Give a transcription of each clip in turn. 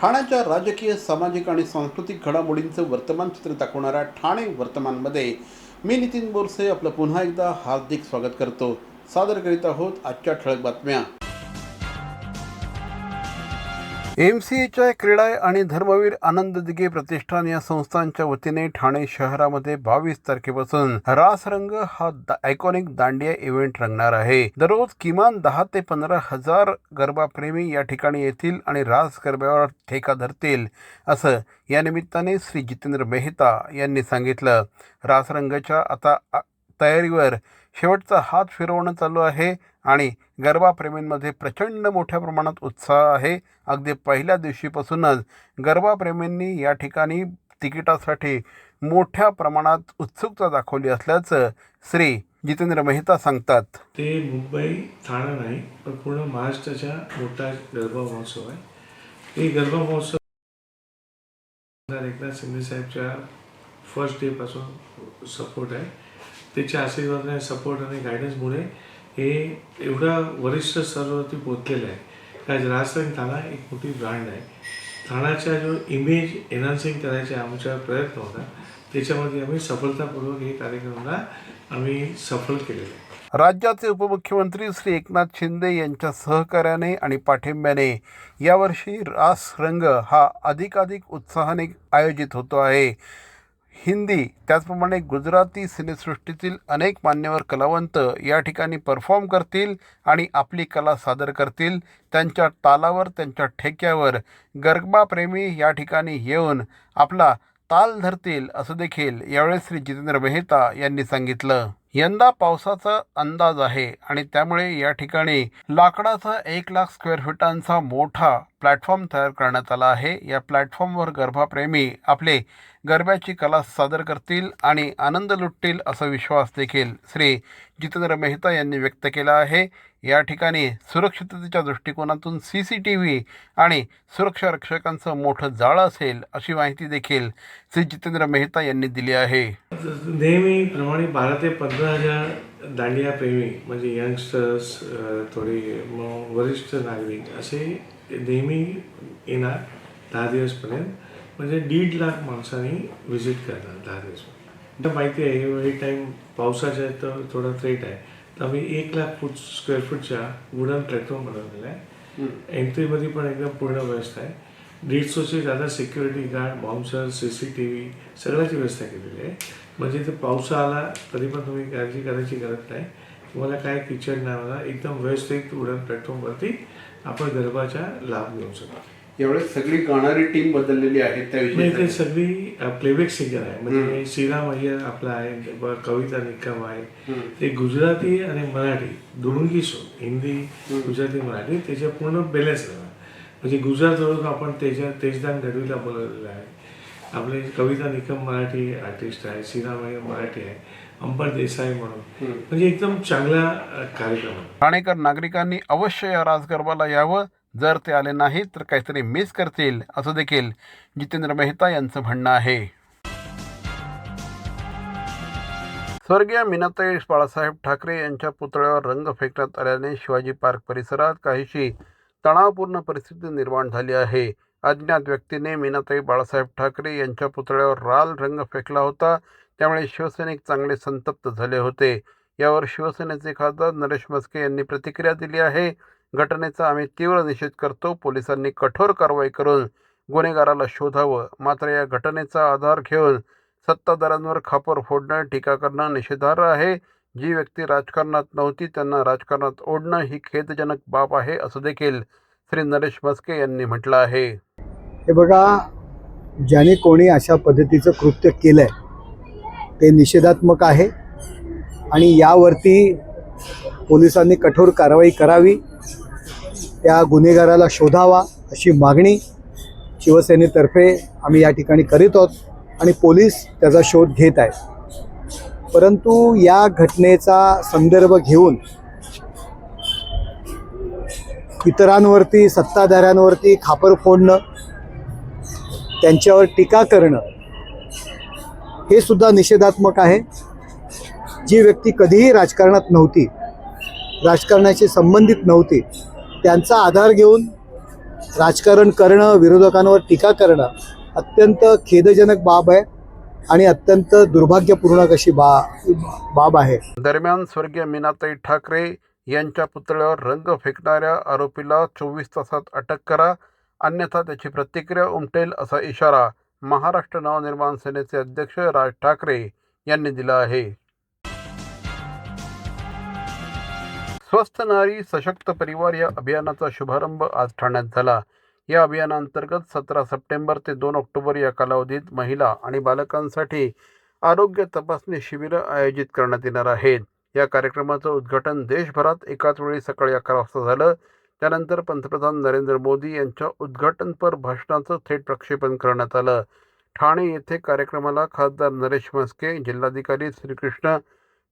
ठाण्याच्या राजकीय सामाजिक आणि सांस्कृतिक घडामोडींचं वर्तमान चित्र दाखवणाऱ्या ठाणे वर्तमानमध्ये मी नितीन बोरसे आपलं पुन्हा एकदा हार्दिक स्वागत करतो. सादर करीत आहोत आजच्या ठळक बातम्या. एम सी एच्या क्रीडा आणि धर्मवीर आनंद दिघे प्रतिष्ठान या संस्थांच्या वतीने ठाणे शहरामध्ये बावीस तारखेपासून रासरंग हा आयकॉनिक दांडिया इव्हेंट रंगणार आहे. दररोज किमान दहा ते पंधरा हजार गरबाप्रेमी या ठिकाणी येतील आणि रास गरब्यावर ठेका धरतील असं या निमित्ताने श्री जितेंद्र मेहता यांनी सांगितलं. रासरंगाच्या आता तयारीवर शेवटचा हात फिरवणं चालू आहे. आणि गरबाप्रेमींमध्ये प्रचंड मोठ्या प्रमाणात उत्साह आहे. अगदी पहिल्या दिवशीपासूनच गरबाप्रेमींनी या ठिकाणी तिकिटासाठी मोठ्या प्रमाणात उत्सुकता दाखवली असल्याचं श्री जितेंद्र मेहता सांगतात. ते मुंबई ठाणे नाही पण पूर्ण महाराष्ट्राच्या मोठा गरबा महोत्सव आहे. ते गरबा महोत्सव एकनाथ शिंदे साहेबच्या फर्स्ट डेपासून सपोर्ट आहे. त्याच्या आशीर्वादाने सपोर्ट आणि गायडन्समुळे हे एवढा वरिष्ठ स्तरावरती पोचलेलं आहे. की राजस्थान ठाणा एक मोठी ब्रँड आहे. ठाण्याचा जो इमेज एनहान्सिंग करायचा आमचा प्रयत्न होता त्याच्यामध्ये आम्ही सफलतापूर्वक हे कार्यक्रमाला आम्ही सफल केलेलं आहे. राज्याचे उपमुख्यमंत्री श्री एकनाथ शिंदे यांच्या सहकार्याने आणि पाठिंब्याने यावर्षी रास रंग हा अधिकाधिक उत्साहाने आयोजित होतो आहे. हिंदी त्याचप्रमाणे गुजराती सिनेसृष्टीतील अनेक मान्यवर कलावंत या ठिकाणी परफॉर्म करतील आणि आपली कला सादर करतील. त्यांच्या तालावर त्यांच्या ठेक्यावर गरबाप्रेमी या ठिकाणी येऊन आपला ताल धरतील असं देखील यावेळी श्री जितेंद्र मेहता यांनी सांगितलं. यंदा पावसाचा अंदाज आहे आणि त्यामुळे या ठिकाणी लाकडाचा एक लाख स्क्वेअर फुटांचा मोठा प्लॅटफॉर्म तयार करण्यात आला आहे. या प्लॅटफॉर्मवर गरबाप्रेमी आपले गरब्याची कला सादर करतील आणि आनंद लुटतील असा विश्वास देखील श्री जितेंद्र मेहता यांनी व्यक्त केला आहे. या ठिकाणी सुरक्षिततेच्या दृष्टिकोनातून सी सी टी व्ही आणि सुरक्षा रक्षकांचं मोठं जाळं असेल अशी माहिती देखील श्री जितेंद्र मेहता यांनी दिली आहे. नेहमीप्रमाणे बारा ते पंधरा हजार दांडिया प्रेमी म्हणजे यंगस्टर्स थोडे वरिष्ठ नागरिक असे नेहमी येणार दहा दिवसपर्यंत म्हणजे दीड लाख माणसांनी व्हिजिट करणार दहा दिवस तर माहिती आहे हे टाईम पावसाचा आहे तर थोडा थ्रेट आहे. तर आम्ही एक लाख फूट स्क्वेअर फूटच्या वुडन प्लॅटफॉर्म बनवलेला आहे. एंट्रीमध्ये पण एकदम पूर्ण व्यवस्था आहे. दीडशेचे जादा security guard bouncer C C T V सगळ्याची व्यवस्था केलेली आहे. म्हणजे ते पावसा आला तरी पण तुम्ही काळजी करायची गरज नाही. तुम्हाला काय किचन नाही मला एकदम व्यवस्थित वुडन प्लॅटफॉर्मवरती आपण गरबाचा लाभ घेऊ शकतो. यावेळेस सगळी गाणारी टीम बदललेली आहे नाही ते सगळी प्लेबॅक सिंगर आहे. म्हणजे श्रीराम अय्यर आपला आहे कविता निकम आहे. ते गुजराती आणि मराठी दोन्ही सो हिंदी गुजराती मराठी त्याच्या पूर्ण बॅलन्स म्हणजे गुजरातवरून आपण त्याच्या तेजदान गढवीला बोलवलेलं आहे. आपले कविता निकम मराठी आर्टिस्ट आहे अय्यर मराठी आहे अंबर देसाई म्हणून. म्हणजे एकदम चांगला कार्यक्रम आहे. ठाणेकर नागरिकांनी अवश्य या राजगरबाला यावं. जर ते आले नाहीत तर काहीतरी मिस करतील असं देखील जितेंद्र मेहता यांचं म्हणणं आहे. स्वर्गीय मीनाताई बाळासाहेब ठाकरे यांच्या पुतळ्यावर रंग फेकण्यात आल्याने शिवाजी पार्क परिसरात काहीशी तणावपूर्ण परिस्थिती निर्माण झाली आहे. अज्ञात व्यक्तीने मीनाताई बाळासाहेब ठाकरे यांच्या पुतळ्यावर लाल रंग फेकला होता. त्यामुळे शिवसैनिक चांगले संतप्त झाले होते. यावर शिवसेनेचे खासदार नरेश मस्के यांनी प्रतिक्रिया दिली आहे. घटनेचा आम्ही तीव्र निषेध करतो. पोलिसांनी कठोर कारवाई करून गुन्हेगाराला शोधावं. मात्र या घटनेचा आधार घेऊन सत्ताधाऱ्यांवर खापर फोडणं टीका करणं निषेधार्ह आहे. जी व्यक्ती राजकारणात नव्हती त्यांना राजकारणात ओढणं ही खेदजनक बाब आहे असं देखील श्री नरेश मस्के यांनी म्हटलं आहे. हे बघा ज्याने कोणी अशा पद्धतीचं कृत्य केलं आहे ते निषेधात्मक आहे आणि यावरती पोलिसांनी कठोर कारवाई करावी त्या गुन्हेगाराला शोधावा अशी मागणी शिवसेनेतर्फे आम्ही या ठिकाणी करीत आहोत आणि पोलीस त्याचा शोध घेत आहेत. परंतु या घटनेचा संदर्भ घेऊन इतरांवरती सत्ताधाऱ्यांवरती खापर फोडणं त्यांच्यावर टीका करणं हे सुद्धा निषेधात्मक आहे. जी व्यक्ती कधीही राजकारणात नव्हती राजकारणाशी संबंधित नव्हती त्यांचा आधार घेऊन राजकारण करणं विरोधकांवर टीका करणं अत्यंत खेदजनक बाब आहे आणि अत्यंत दुर्भाग्यपूर्ण अशी बा बाब आहे. दरम्यान स्वर्गीय मीनाताई ठाकरे यांच्या पुतळ्यावर रंग फेकणाऱ्या आरोपीला चोवीस तासात अटक करा अन्यथा त्याची प्रतिक्रिया उमटेल असा इशारा महाराष्ट्र नवनिर्माण सेनेचे अध्यक्ष राज ठाकरे यांनी दिला आहे. स्वस्थ नारी सशक्त परिवार या अभियानाचा शुभारंभ आज ठाण्यात झाला. या अभियानांतर्गत सतरा सप्टेंबर ते दोन ऑक्टोबर या कालावधीत महिला आणि बालकांसाठी आरोग्य तपासणी शिबिरं आयोजित करण्यात येणार आहेत. या कार्यक्रमाचं उद्घाटन देशभरात एकाच वेळी सकाळी अकरा वाजता झालं. त्यानंतर पंतप्रधान नरेंद्र मोदी यांच्या उद्घाटनपर भाषणाचं थेट प्रक्षेपण करण्यात आलं. ठाणे येथे कार्यक्रमाला खासदार नरेश म्हस्के जिल्हाधिकारी श्रीकृष्ण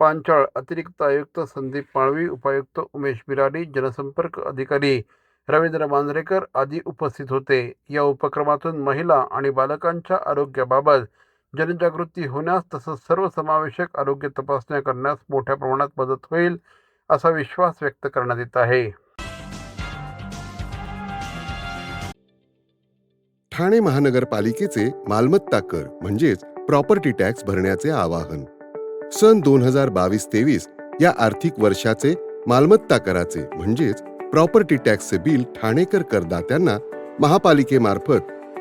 पांचाळ अतिरिक्त आयुक्त संदीप माळवी उपायुक्त उमेश बिरारी जनसंपर्क अधिकारी रवींद्र मांजरेकर आदी उपस्थित होते. या उपक्रमातून महिला आणि बालकांच्या आरोग्याबाबत जनजागृती होण्यास तसंच सर्वसमावेशक आरोग्य तपासण्या करण्यास मोठ्या प्रमाणात मदत होईल असा विश्वास व्यक्त करण्यात येत आहे. ठाणे महानगरपालिकेचे मालमत्ता कर म्हणजेच प्रॉपर्टी टॅक्स भरण्याचे आवाहन. सन दोन हजार बावीस तेवीस या आर्थिक वर्षाचे मालमत्ता कराचे म्हणजेच प्रॉपर्टी टॅक्सचे बिल ठाणेकर करदात्यांना महापालिकेमार्फत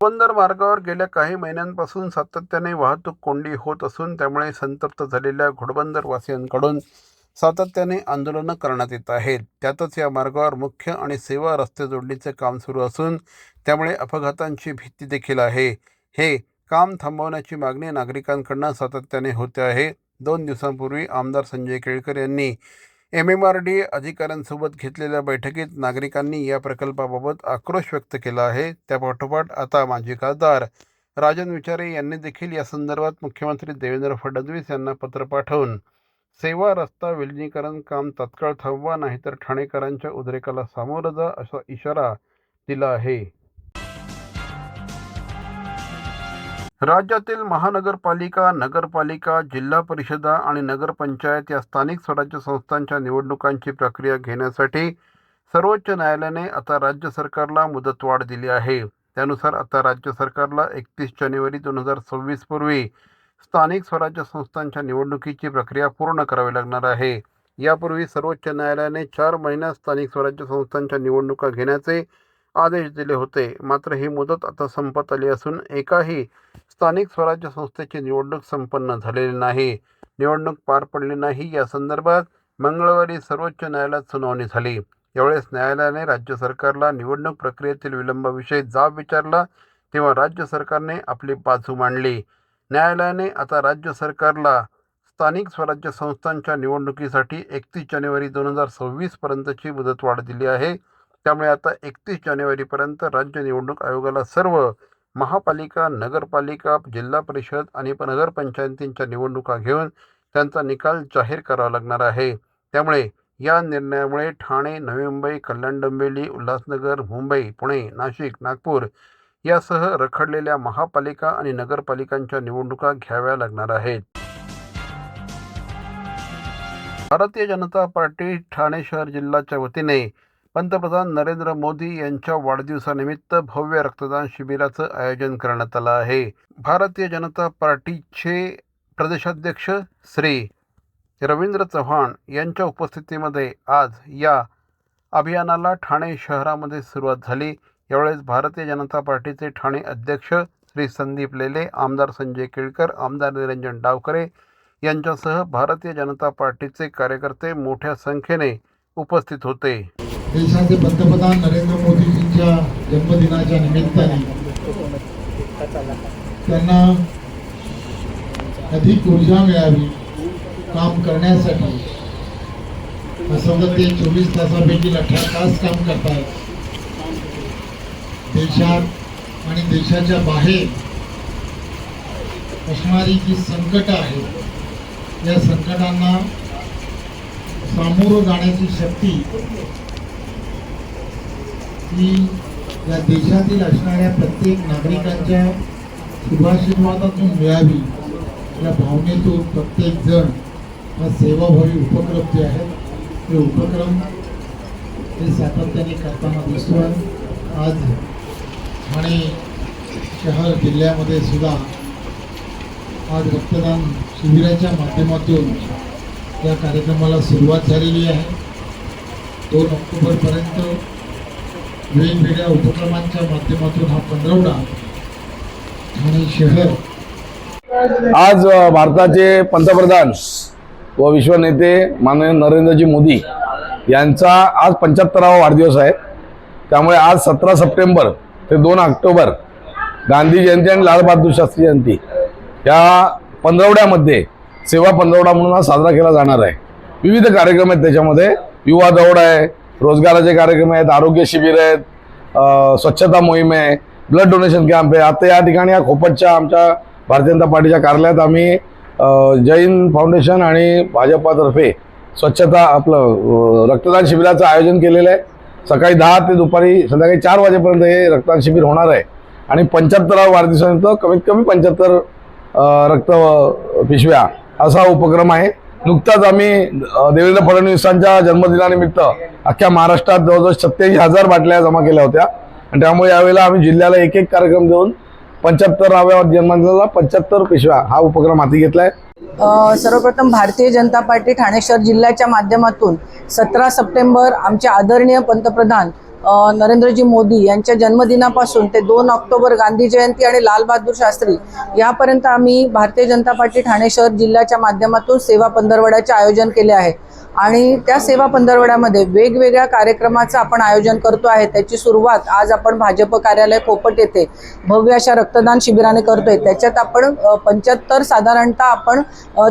बंदर मार्गावर गेल्या काही महिन्यांपासून सातत्याने वाहतूक कोंडी होत असून त्यामुळे संतप्त झालेल्या घोडबंदर वासियांकडून सातत्याने आंदोलनं करण्यात येत आहेत. त्यातच या मार्गावर मुख्य आणि सेवा रस्ते जोडणीचे काम सुरू असून त्यामुळे अपघातांची भीती देखील आहे. हे काम थांबवण्याची मागणी नागरिकांकडून सातत्याने होते आहे. दोन दिवसांपूर्वी आमदार संजय केळकर यांनी एम एम आर डी अधिकाऱ्यांसोबत घेतलेल्या बैठकीत नागरिकांनी या प्रकल्पाबाबत आक्रोश व्यक्त केला आहे. त्यापाठोपाठ आता माजी खासदार राजन विचारे यांनी देखील या संदर्भात मुख्यमंत्री देवेंद्र फडणवीस यांना पत्र पाठवून सेवा रस्ता विलिनीकरण काम तत्काळ थांबवा नाहीतर ठाणेकरांच्या उद्रेकाला सामोरं जा असा इशारा दिला आहे. राज्यातील महानगरपालिका नगरपालिका जिल्हा परिषदा आणि नगरपंचायत या स्थानिक स्वराज्य संस्थांच्या निवडणुकांची प्रक्रिया घेण्यासाठी सर्वोच्च न्यायालयाने आता राज्य सरकारला मुदतवाढ दिली आहे. त्यानुसार आता राज्य सरकारला एकतीस जानेवारी दोन हजार सव्वीसपूर्वी स्थानिक स्वराज्य संस्थांच्या निवडणुकीची प्रक्रिया पूर्ण करावी लागणार आहे. यापूर्वी सर्वोच्च न्यायालयाने चार महिन्यात स्थानिक स्वराज्य संस्थांच्या निवडणुका घेण्याचे आदेश दिले होते. मात्र ही मुदत आता संपत आली असून एकाही स्थानिक स्वराज्य संस्थेची निवडणूक संपन्न झालेली नाही. निवडणूक पार पडली नाही. या संदर्भात मंगळवारी सर्वोच्च न्यायालयात सुनावणी झाली. यावेळेस न्यायालयाने राज्य सरकारला निवडणूक प्रक्रियेतील विलंबाविषयी जाब विचारला तेव्हा राज्य सरकारने आपली बाजू मांडली. न्यायालयाने आता राज्य सरकारला स्थानिक स्वराज्य संस्थांच्या निवडणुकीसाठी एकतीस जानेवारी दोन हजार सव्वीसपर्यंतची मुदतवाढ दिली आहे. त्यामुळे आता एकतीस जानेवारीपर्यंत राज्य निवडणूक आयोगाला सर्व महापालिका नगरपालिका जिल्हा परिषद आणि नगरपंचायतींच्या निवडणुका घेऊन त्यांचा निकाल जाहीर करावा लागणार आहे. त्यामुळे या निर्णयामुळे ठाणे नवी मुंबई कल्याण डोंबिवली उल्हासनगर मुंबई पुणे नाशिक नागपूर यासह रखडलेल्या महापालिका आणि नगरपालिकांच्या निवडणुका घ्याव्या लागणार आहेत. भारतीय जनता पार्टी ठाणे शहर जिल्ह्याच्या वतीने पंतप्रधान नरेंद्र मोदी यांच्या वाढदिवसानिमित्त भव्य रक्तदान शिबिराचं आयोजन करण्यात आलं आहे. भारतीय जनता पार्टीचे प्रदेशाध्यक्ष श्री रवींद्र चव्हाण यांच्या उपस्थितीमध्ये आज या अभियानाला ठाणे शहरामध्ये सुरुवात झाली. यावेळेस भारतीय जनता पार्टीचे ठाणे अध्यक्ष श्री संदीप लेले आमदार संजय केळकर आमदार निरंजन डावकरे यांच्यासह भारतीय जनता पार्टीचे कार्यकर्ते मोठ्या संख्येने उपस्थित होते. देशाचे पंतप्रधान नरेंद्र मोदीजींच्या जन्मदिनाच्या निमित्ताने त्यांना अधिक ऊर्जा मिळावी काम करण्यासाठी असं तर ते चोवीस तासापैकी अठरा तास काम करतात. देशात आणि देशाच्या बाहेर असणारी जी संकट आहेत या संकटांना सामोरं जाण्याची शक्ती ही या देशातील असणाऱ्या प्रत्येक नागरिकांच्या शुभाशीर्वादातून मिळावी या भावनेतून प्रत्येक जण हा सेवाभावी उपक्रम जे आहेत ते उपक्रम हे सातत्याने करताना दिसतो आहे. आज ठाणे शहर जिल्ह्यामध्ये सुद्धा आज रक्तदान शिबिराच्या माध्यमातून या कार्यक्रमाला सुरुवात झालेली आहे. दोन ऑक्टोबरपर्यंत वेगवेगळ्या उपक्रमांच्या माध्यमातून हा पंधरवडा ठाणे शहर. आज भारताचे पंतप्रधान व विश्वनेते माननीय नरेंद्रजी मोदी यांचा आज पंच्याहत्तरावा वाढदिवस आहे. त्यामुळे आज सतरा सप्टेंबर ते दोन ऑक्टोबर गांधी जयंती आणि लालबहादूर शास्त्री जयंती या पंधरवड्यामध्ये सेवा पंधरवडा म्हणून हा साजरा केला जाणार आहे. विविध कार्यक्रम आहेत त्याच्यामध्ये. युवा दौड आहे रोजगाराचे कार्यक्रम आहेत आरोग्य शिबिर आहेत स्वच्छता मोहीम आहे ब्लड डोनेशन कॅम्प आहे. आता या ठिकाणी या खोपटच्या आमच्या भारतीय जनता पार्टीच्या कार्यालयात आम्ही जैन फाउंडेशन आणि भाजपातर्फे स्वच्छता आपलं रक्तदान शिबिराचं आयोजन केलेलं आहे. सकाळी दहा ते दुपारी संध्याकाळी चार वाजेपर्यंत हे रक्तदान शिबिर होणार आहे. आणि पंच्याहत्तराव्या वाढदिवसानंतर कमीत कमी पंच्याहत्तर रक्त पिशव्या असा उपक्रम आहे. नुकताच आम्ही देवेंद्र फडणवीसांच्या जन्मदिनानिमित्त अख्ख्या महाराष्ट्रात जवळजवळ सत्याऐंशी हजार बाटल्या जमा केल्या होत्या. आणि त्यामुळे यावेळेला आम्ही जिल्ह्याला एक एक कार्यक्रम देऊन पंच्याहत्तराव्या जन्मदिनाला पंच्याहत्तर पिशव्या हा उपक्रम हाती घेतला आहे सर्वप्रथम भारतीय जनता पार्टी ठाणे शहर जिल्ह्याच्या माध्यमातून सतरा सप्टेंबर आमचे आदरणीय पंतप्रधान नरेंद्रजी मोदी यांच्या जन्मदिनापासून ते दोन ऑक्टोबर गांधी जयंती आणि लालबहादूर शास्त्री यापर्यंत आम्ही भारतीय जनता पार्टी ठाणे शहर जिल्ह्याच्या माध्यमातून सेवा पंधरवड्याचे आयोजन केले आहे. आणि त्या सेवा पंधरवड्यामध्ये वेगवेगळ्या कार्यक्रमाचं आपण आयोजन करतो आहे. त्याची सुरुवात आज आपण भाजप कार्यालय पोपट येथे भव्य अशा रक्तदान शिबिराने करतोय. त्याच्यात आपण पंच्याहत्तर साधारणतः आपण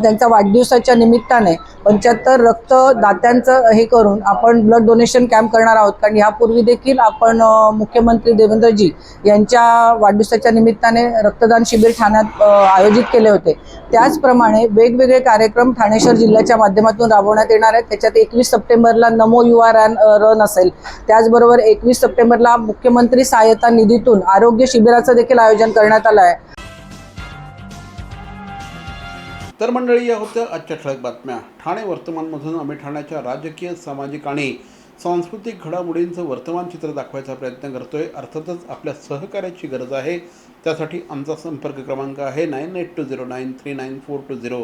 त्यांच्या वाढदिवसाच्या निमित्ताने पंच्याहत्तर रक्तदात्यांचं हे करून आपण ब्लड डोनेशन कॅम्प करणार आहोत. कारण यापूर्वी देखील आपण मुख्यमंत्री देवेंद्रजी यांच्या वाढदिवसाच्या निमित्ताने रक्तदान शिबिर ठाण्यात आयोजित केले होते. त्याचप्रमाणे वेगवेगळे कार्यक्रम ठाणेश्वर जिल्ह्याच्या माध्यमातून राबवण्यात येणार आहेत. त्याच्यात एकवीस सप्टेंबरला नमो युवा रन रन असेल. त्याचबरोबर एकवीस सप्टेंबरला मुख्यमंत्री सहायता निधीतून आरोग्य शिबिराचं देखील आयोजन करण्यात आलं आहे. तर मंडळी या होत्या आजच्या ठळक बातम्या. ठाणे वर्तमानमधून आम्ही ठाण्याच्या राजकीय सामाजिक आणि सांस्कृतिक घडामोडींचं वर्तमान चित्र दाखवायचा प्रयत्न करतोय. अर्थातच आपल्या सहकार्याची गरज आहे. त्यासाठी आमचा संपर्क क्रमांक आहे nine eight two zero nine three nine four two zero.